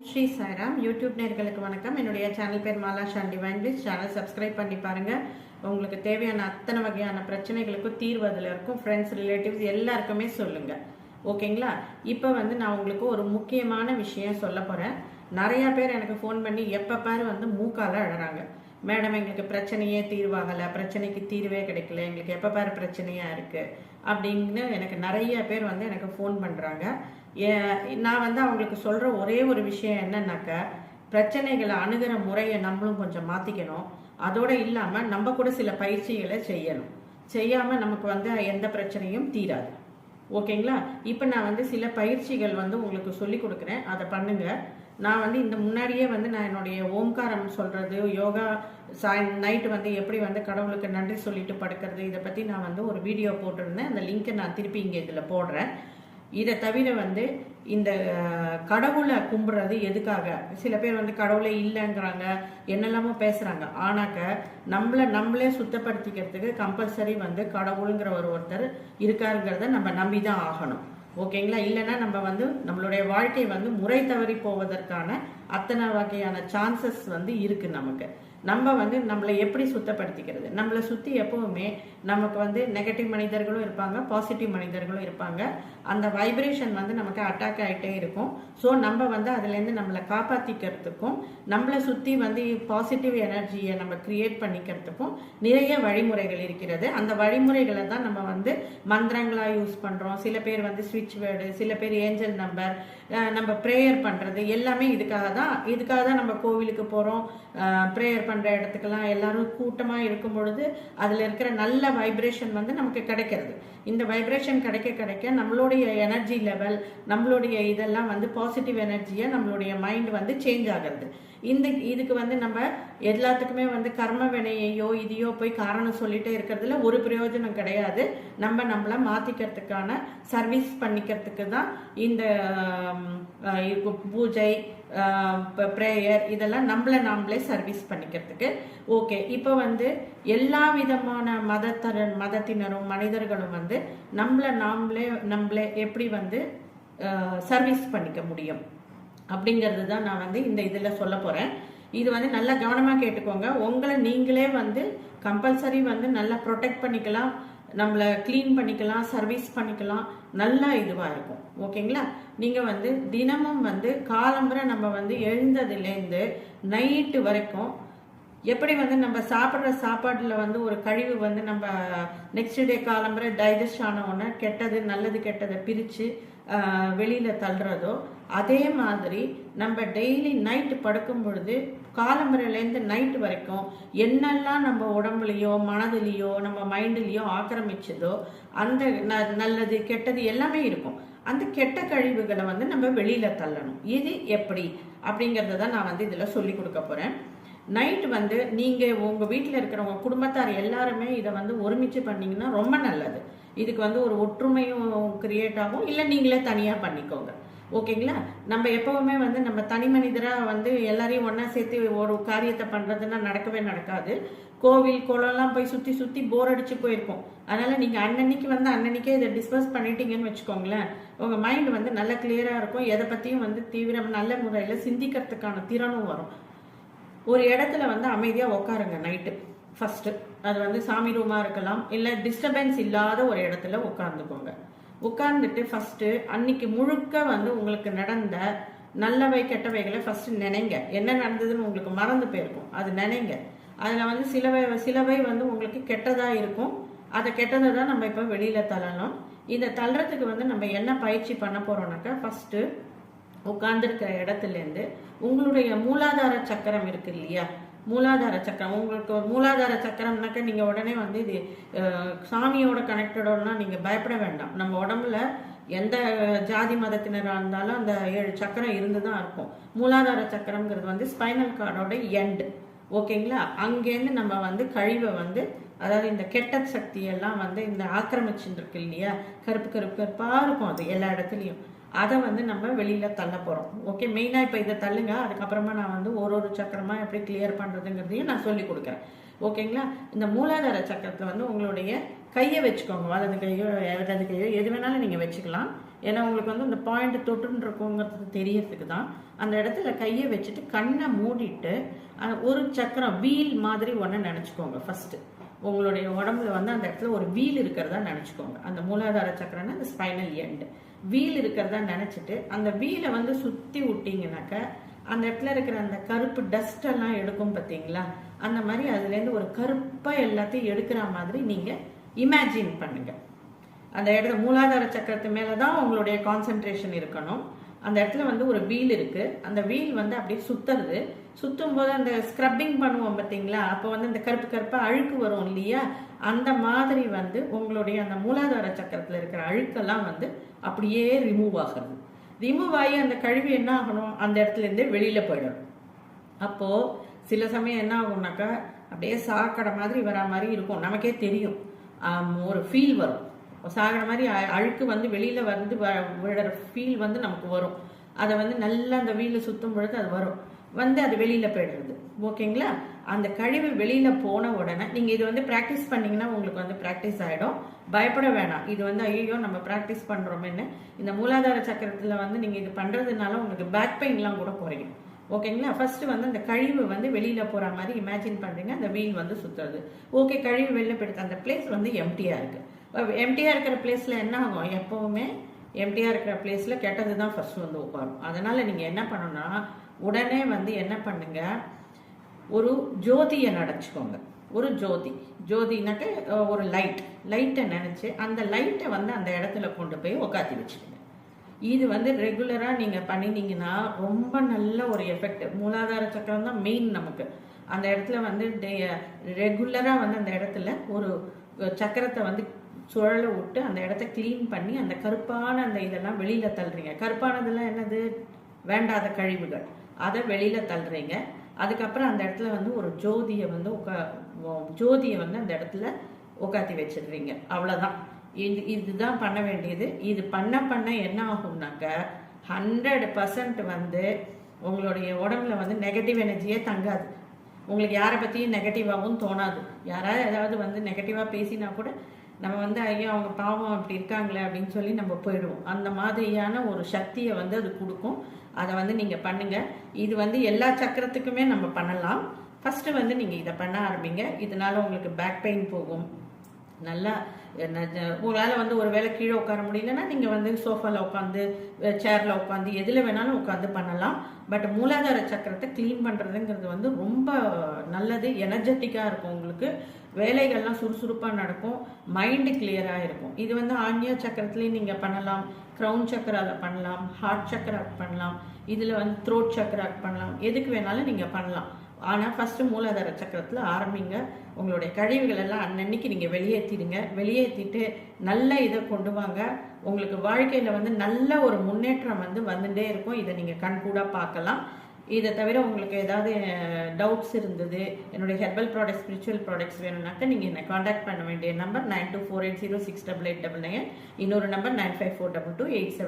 Sri Sairam YouTube நேர்களுக்கு வணக்கம். என்னுடைய சேனல் பேர் மாலா ஷாண்டி வைன்பிஸ் சேனல் சப்ஸ்கிரைப் பண்ணி பாருங்கள் உங்களுக்கு தேவையான அத்தனை வகையான பிரச்சனைகளுக்கும் தீர்வு அதில் இருக்கும் ஃப்ரெண்ட்ஸ் ரிலேட்டிவ்ஸ் எல்லாருக்குமே சொல்லுங்கள் ஓகேங்களா? இப்போ வந்து நான் உங்களுக்கு ஒரு முக்கியமான விஷயம் சொல்ல போகிறேன் நிறையா பேர் எனக்கு ஃபோன் பண்ணி எப்போ பாரு வந்து மூக்கால் அழகிறாங்க மேடம் எங்களுக்கு பிரச்சனையே தீர்வாகலை. பிரச்சனைக்கு தீர்வே கிடைக்கல. எங்களுக்கு எப்போ பாரு பிரச்சனையாக இருக்குது அப்படின்னு எனக்கு நிறைய பேர் வந்து எனக்கு ஃபோன் பண்ணுறாங்க நான் வந்து அவங்களுக்கு சொல்கிற ஒரே ஒரு விஷயம் என்னன்னாக்கா பிரச்சனைகளை அணுகிற முறையை நம்மளும் கொஞ்சம் மாற்றிக்கணும் அதோடு இல்லாமல் நம்ம கூட சில பயிற்சிகளை செய்யணும். செய்யாமல் நமக்கு வந்து எந்த பிரச்சனையும் தீராது. ஓகேங்களா? இப்போ நான் வந்து சில பயிற்சிகள் வந்து உங்களுக்கு சொல்லி கொடுக்குறேன். அதை பண்ணுங்க. நான் வந்து இந்த முன்னாடியே வந்து நான் என்னுடைய ஓம்காரம் சொல்கிறது யோகா சாய் நைட்டு வந்து எப்படி வந்து கடவுளுக்கு நன்றி சொல்லிட்டு படுக்கிறது இதை பற்றி நான் வந்து ஒரு வீடியோ போட்டிருந்தேன். அந்த லிங்கை நான் திருப்பி இங்கே இதில் போடுறேன். இதை தவிர வந்து இந்த கடவுளை கும்பிட்றது எதுக்காக? சில பேர் வந்து கடவுளே இல்லைங்கிறாங்க என்னெல்லாமோ பேசுகிறாங்க ஆனாக்க நம்மளை நம்மளே சுத்தப்படுத்திக்கிறதுக்கு கம்பல்சரி வந்து கடவுளுங்கிற ஒரு ஒருத்தர் இருக்காருங்கிறத நம்ம நம்பி தான் ஆகணும். ஓகேங்களா? இல்லைன்னா நம்ம வந்து நம்மளுடைய வாழ்க்கை வந்து முறை தவறி போவதற்கான அத்தனை வகையான சான்சஸ் வந்து இருக்குது நமக்கு. நம்ம வந்து நம்மளை எப்படி சுத்தப்படுத்திக்கிறது? நம்மளை சுற்றி எப்பவுமே நமக்கு வந்து நெகட்டிவ் மனிதர்களும் இருப்பாங்க பாசிட்டிவ் மனிதர்களும் இருப்பாங்க. அந்த வைப்ரேஷன் வந்து நமக்கு அட்டாக் ஆகிட்டே இருக்கும். ஸோ நம்ம வந்து அதுலேருந்து நம்மளை காப்பாற்றிக்கிறதுக்கும் நம்மளை சுற்றி வந்து பாசிட்டிவ் எனர்ஜியை நம்ம கிரியேட் பண்ணிக்கிறதுக்கும் நிறைய வழிமுறைகள் இருக்கிறது. அந்த வழிமுறைகளை தான் நம்ம வந்து மந்திரங்களாக யூஸ் பண்ணுறோம் சில பேர் வந்து ஸ்விட்ச் வேர்டு சில பேர் ஏஞ்சல் நம்பர் நம்ம ப்ரேயர் பண்ணுறது எல்லாமே இதுக்காக தான் இதுக்காக தான் நம்ம கோவிலுக்கு போகிறோம் ப்ரேயர் பண்ணுற இடத்துக்கெல்லாம் எல்லாரும் கூட்டமாக இருக்கும் பொழுது அதில் இருக்கிற நல்ல வைப்ரேஷன் வந்து நமக்கு கிடைக்கிறது. இந்த வைப்ரேஷன் கிடைக்க கிடைக்க நம்மளுடைய எனர்ஜி லெவல் நம்மளுடைய இதெல்லாம் வந்து பாசிட்டிவ் எனர்ஜியாக நம்மளுடைய மைண்ட் வந்து சேஞ்ச் ஆகிறது. இந்த இதுக்கு வந்து நம்ம எல்லாத்துக்குமே வந்து கர்ம வினையையோ இதையோ போய் காரணம் சொல்லிட்டே இருக்கிறதுல ஒரு பிரயோஜனம் கிடையாது. நம்ம நம்மளை மாத்திக்கிறதுக்கான சர்வீஸ் பண்ணிக்கிறதுக்கு தான் இந்த பூஜை ப்ரேயர் இதெல்லாம் நம்மளை நாமளே சர்வீஸ் பண்ணிக்கிறதுக்கு. ஓகே இப்போ வந்து எல்லா விதமான மதத்தர மதத்தினரும் மனிதர்களும் வந்து நம்மளை நாமளே நம்மளே எப்படி வந்து சர்வீஸ் பண்ணிக்க முடியும்? அப்படிங்கிறது தான் நான் வந்து இந்த இதில் சொல்ல போகிறேன் இது வந்து நல்லா கவனமாக கேட்டுக்கோங்க. உங்களை நீங்களே வந்து கம்பல்சரி வந்து நல்லா ப்ரொடெக்ட் பண்ணிக்கலாம். நம்மளை க்ளீன் பண்ணிக்கலாம் சர்வீஸ் பண்ணிக்கலாம். நல்லா இதுவாக இருக்கும். ஓகேங்களா நீங்கள் வந்து தினமும் வந்து காலம்புரை நம்ம வந்து எழுந்ததுலேருந்து நைட்டு வரைக்கும் எப்படி வந்து நம்ம சாப்பிட்ற சாப்பாட்டில் வந்து ஒரு கழிவு வந்து நம்ம நெக்ஸ்ட் டே காலம்பரை டைஜஸ்ட் ஆன உடனே கெட்டது நல்லது கெட்டதை பிரித்து வெளியில் தள்ளுறதோ அதே மாதிரி நம்ம டெய்லி நைட்டு படுக்கும் பொழுது காலம்பரையிலேருந்து நைட்டு வரைக்கும் என்னெல்லாம் நம்ம உடம்புலையோ மனதிலையோ நம்ம மைண்ட்லேயோ ஆக்கிரமிச்சதோ அந்த ந- நல்லது கெட்டது எல்லாமே இருக்கும். அந்த கெட்ட கழிவுகளை வந்து நம்ம வெளியில் தள்ளணும். இது எப்படி? அப்படிங்கிறத தான் நான் வந்து இதில் சொல்லி கொடுக்க போகிறேன் நைட் வந்து நீங்கள் உங்கள் வீட்டில் இருக்கிறவங்க குடும்பத்தார் எல்லாருமே இதை வந்து ஒருமிச்சு பண்ணீங்கன்னா ரொம்ப நல்லது. இதுக்கு வந்து ஒரு ஒற்றுமையும் கிரியேட் ஆகும். இல்லை நீங்களே தனியாக பண்ணிக்கோங்க. ஓகேங்களா? நம்ம எப்பவுமே வந்து நம்ம தனி மனிதராக வந்து எல்லாரையும் ஒன்றா சேர்த்து ஒரு காரியத்தை பண்ணுறதுன்னா நடக்கவே நடக்காது. கோவில் குளம்லாம் போய் சுற்றி சுற்றி போர் அடிச்சு போயிருக்கும். அதனால் நீங்கள் அன்னன்னைக்கு வந்து அன்னன்னைக்கே இதை டிஸ்பஸ் பண்ணிட்டீங்கன்னு வச்சுக்கோங்களேன். உங்கள் மைண்ட் வந்து நல்ல கிளியராக இருக்கும். எதை பற்றியும் வந்து தீவிரம் நல்ல முறையில் சிந்திக்கிறதுக்கான திறனும் வரும். ஒரு இடத்துல வந்து அமைதியாக உட்காருங்க நைட்டு ஃபர்ஸ்ட் அது வந்து சாமி ரூமா இருக்கலாம் இல்ல டிஸ்டர்பன்ஸ் இல்லாத ஒரு இடத்துல உட்காந்துக்கோங்க உட்கார்ந்துட்டு ஃபர்ஸ்ட் அன்னைக்கு முழுக்க வந்து உங்களுக்கு நடந்த நல்லவை கெட்டவைகளை ஃபர்ஸ்ட் நினைங்க. என்ன நடந்ததுன்னு உங்களுக்கு மறந்து போயிருக்கும். அது நினைங்க. அதுல வந்து சிலவை சிலவை வந்து உங்களுக்கு கெட்டதா இருக்கும். அதை கெட்டதை தான் நம்ம இப்போ வெளியில தள்ளணும். இதை தள்ளுறதுக்கு வந்து நம்ம என்ன பயிற்சி பண்ண போறோம்னாக்கா ஃபர்ஸ்ட் உட்கார்ந்துருக்கிற இடத்துலேருந்து உங்களுடைய மூலாதார சக்கரம் இருக்கு இல்லையா? மூலாதார சக்கரம். உங்களுக்கு ஒரு மூலாதார சக்கரம்னாக்க நீங்கள் உடனே வந்து இது சாமியோட கனெக்டடோன்னா நீங்கள் பயப்பட வேண்டாம். நம்ம உடம்புல எந்த ஜாதி மதத்தினராக இருந்தாலும் அந்த ஏழு சக்கரம் இருந்து தான் இருக்கும். மூலாதார சக்கரம்ங்கிறது வந்து ஸ்பைனல் கார்டோட எண்டு ஓகேங்களா? அங்கேருந்து நம்ம வந்து கழிவை வந்து அதாவது இந்த கெட்ட சக்தியெல்லாம் வந்து இந்த ஆக்கிரமிச்சுட்டு இருக்கு இல்லையா? கருப்பு கருப்பு கருப்பாக இருக்கும் அது எல்லா இடத்துலையும். அதை வந்து நம்ம வெளியில் தள்ள போகிறோம் ஓகே மெயினாக இப்போ இதை தள்ளுங்க. அதுக்கப்புறமா நான் வந்து ஒரு ஒரு சக்கரமாக எப்படி கிளியர் பண்ணுறதுங்கிறதையும் நான் சொல்லி கொடுக்குறேன். ஓகேங்களா இந்த மூலாதார சக்கரத்தை வந்து உங்களுடைய கையை வச்சுக்கோங்க. வலது கையோ இடது கையோ எது வேணாலும் நீங்கள் வச்சுக்கலாம். ஏன்னா உங்களுக்கு வந்து இந்த பாயிண்ட் தொட்டுன்னு இருக்கோங்கிறது தெரியறதுக்கு தான். அந்த இடத்துல கையை வச்சுட்டு கண்ணை மூடிட்டு ஒரு சக்கரம் வீல் மாதிரி ஒன்று நினச்சிக்கோங்க ஃபஸ்ட்டு உங்களுடைய உடம்புல வந்து அந்த இடத்துல ஒரு வீல் இருக்கிறதா நினச்சிக்கோங்க. அந்த மூலாதார சக்கரம்னா அந்த ஸ்பைனல் எண்டு வீல் இருக்கிறதா நினச்சிட்டு அந்த வீலை வந்து சுற்றி விட்டீங்கன்னாக்க அந்த இடத்துல இருக்கிற அந்த கருப்பு டஸ்ட் எல்லாம் எடுக்கும் பார்த்தீங்களா? அந்த மாதிரி அதுலேருந்து ஒரு கருப்பாக எல்லாத்தையும் எடுக்கிற மாதிரி நீங்கள் இமேஜின் பண்ணுங்க. அந்த இடத்துல மூலாதார சக்கரத்து மேலே தான் உங்களுடைய கான்சென்ட்ரேஷன் இருக்கணும். அந்த இடத்துல வந்து ஒரு வீல் இருக்கு. அந்த வீல் வந்து அப்படியே சுத்துறது. சுற்றும் போது அந்த ஸ்க்ரப்பிங் பண்ணுவோம் பார்த்தீங்களா? அப்போ வந்து இந்த கருப்பு கருப்பாக அழுக்கு வரும் இல்லையா? அந்த மாதிரி வந்து உங்களுடைய அந்த மூலாதார சக்கரத்தில் இருக்கிற அழுக்கெல்லாம் வந்து அப்படியே ரிமூவ் ஆகிறது ரிமூவ் ஆகி அந்த கழிவு என்ன ஆகணும்? அந்த இடத்துலேருந்து வெளியில் போயிடும் அப்போது சில சமயம் என்ன ஆகும்னாக்கா அப்படியே சாக்கடை மாதிரி வரா மாதிரி இருக்கும். நமக்கே தெரியும். ஒரு ஃபீல் வரும். சாகிற மாதிரி அழுக்கு வந்து வெளியில் வந்து வ- ஃபீல் வந்து நமக்கு வரும். அதை வந்து நல்லா அந்த வீலை சுத்தும் பொழுது அது வரும். வந்து அது வெளியில போயிடுறது. ஓகேங்களா அந்த கழிவு வெளியில போன உடனே நீங்க இது வந்து பிராக்டிஸ் பண்ணீங்கன்னா உங்களுக்கு வந்து பிராக்டிஸ் ஆயிடும். பயப்பட வேணாம். இது வந்து ஐயோ நம்ம பிராக்டிஸ் பண்றோமேன்னு. இந்த மூலாதார சக்கரத்துல வந்து நீங்க இது பண்றதுனால உங்களுக்கு பேக் பெயின்லாம் கூட குறையும். ஓகேங்களா ஃபர்ஸ்ட் வந்து அந்த கழிவு வந்து வெளியில போற மாதிரி இமேஜின் பண்றீங்க. அந்த வீல் வந்து சுத்துறது. ஓகே கழிவு வெளில போயிடுது. அந்த பிளேஸ் வந்து எம்டியா இருக்கு. எம்டியா இருக்கிற பிளேஸ்ல என்ன ஆகும்? எப்பவுமே எம்டியா இருக்கிற பிளேஸ்ல கெட்டது தான் ஃபர்ஸ்ட் வந்து உட்காரும். அதனால நீங்க என்ன பண்ணணும்னா உடனே வந்து என்ன பண்ணுங்க? ஒரு ஜோதியை நினச்சிக்கோங்க ஒரு ஜோதி. ஜோதினாக்க ஒரு லைட் லைட்டை நினச்சி அந்த லைட்டை வந்து அந்த இடத்துல கொண்டு போய் உக்காத்தி வச்சுக்கோங்க. இது வந்து ரெகுலராக நீங்கள் பண்ணினீங்கன்னா ரொம்ப நல்ல ஒரு எஃபெக்ட் மூலாதார சக்கரம் தான் மெயின் நமக்கு. அந்த இடத்துல வந்து ரெகுலராக வந்து அந்த இடத்துல ஒரு சக்கரத்தை வந்து சுழல விட்டு அந்த இடத்த க்ளீன் பண்ணி அந்த கருப்பான அந்த இதெல்லாம் வெளியில் தள்ளுறீங்க. கருப்பானதெல்லாம் என்னது? வேண்டாத கழிவுகள். அதை வெளியில தள்ளுறீங்க. அதுக்கப்புறம் அந்த இடத்துல வந்து ஒரு ஜோதியை வந்து உக்கா ஜோதியை வந்து அந்த இடத்துல உட்காத்தி வச்சிடுறீங்க. அவ்வளோதான் இது இதுதான் பண்ண வேண்டியது. இது பண்ண பண்ண என்ன ஆகும்னாக்க ஹண்ட்ரட் பர்சன்ட் வந்து உங்களுடைய உடம்புல வந்து நெகட்டிவ் எனர்ஜியே தங்காது. உங்களுக்கு யாரை பற்றியும் நெகட்டிவாகவும் தோணாது. யாராவது ஏதாவது வந்து நெகட்டிவாக பேசினா கூட நம்ம வந்து ஐயோ அவங்க பாவம் அப்படி இருக்காங்களே அப்படின்னு சொல்லி நம்ம போயிடுவோம். அந்த மாதிரியான ஒரு சக்தியை வந்து அது கொடுக்கும். அதை வந்து நீங்கள் பண்ணுங்கள் இது வந்து எல்லா சக்கரத்துக்குமே நம்ம பண்ணலாம். ஃபஸ்ட்டு வந்து நீங்கள் இதை பண்ண ஆரம்பிங்க. இதனால உங்களுக்கு பேக் பெயின் போகும். நல்லா என்ன, வந்து ஒரு வேளை கீழே உட்கார முடியலன்னா நீங்கள் வந்து சோஃபாவில் உட்காந்து சேரில் உட்காந்து எதில் வேணாலும் உட்காந்து பண்ணலாம். பட் மூலாதார சக்கரத்தை க்ளீன் பண்ணுறதுங்கிறது வந்து ரொம்ப நல்லது எனர்ஜெட்டிக்காக இருக்கும் உங்களுக்கு. வேலைகள்லாம் சுறுசுறுப்பாக நடக்கும். மைண்டு கிளியராக இருக்கும். இது வந்து ஆன்யா சக்கரத்துலேயும் நீங்கள் பண்ணலாம். க்ரௌன் சக்கரால பண்ணலாம். ஹார்ட் சக்கரா பண்ணலாம். இதில் வந்து த்ரோட் சக்கரா பண்ணலாம். எதுக்கு வேணாலும் நீங்கள் பண்ணலாம். ஆனால் ஃபஸ்ட்டு மூலாதார சக்கரத்தில் ஆரம்பிங்க. உங்களுடைய கழிவுகள் எல்லாம் அன்னன்னைக்கு நீங்கள் வெளியேற்றிடுங்க வெளியேற்றிட்டு நல்ல இதை கொண்டு வாங்க. உங்களுக்கு வாழ்க்கையில் வந்து நல்ல ஒரு முன்னேற்றம் வந்து வந்துட்டே இருக்கும். இதை நீங்கள் கண்கூடாக பார்க்கலாம். இதை தவிர உங்களுக்கு ஏதாவது டவுட்ஸ் இருந்தது என்னுடைய ஹெர்பல் ப்ராடக்ட்ஸ் ஸ்பிரிச்சுவல் ப்ராடக்ட்ஸ் வேணும்னாக்கா நீங்கள் என்னை காண்டாக்ட் பண்ண வேண்டிய number nine two four eight zero six double eight double nine இன்னொரு number nine five four double two eight seven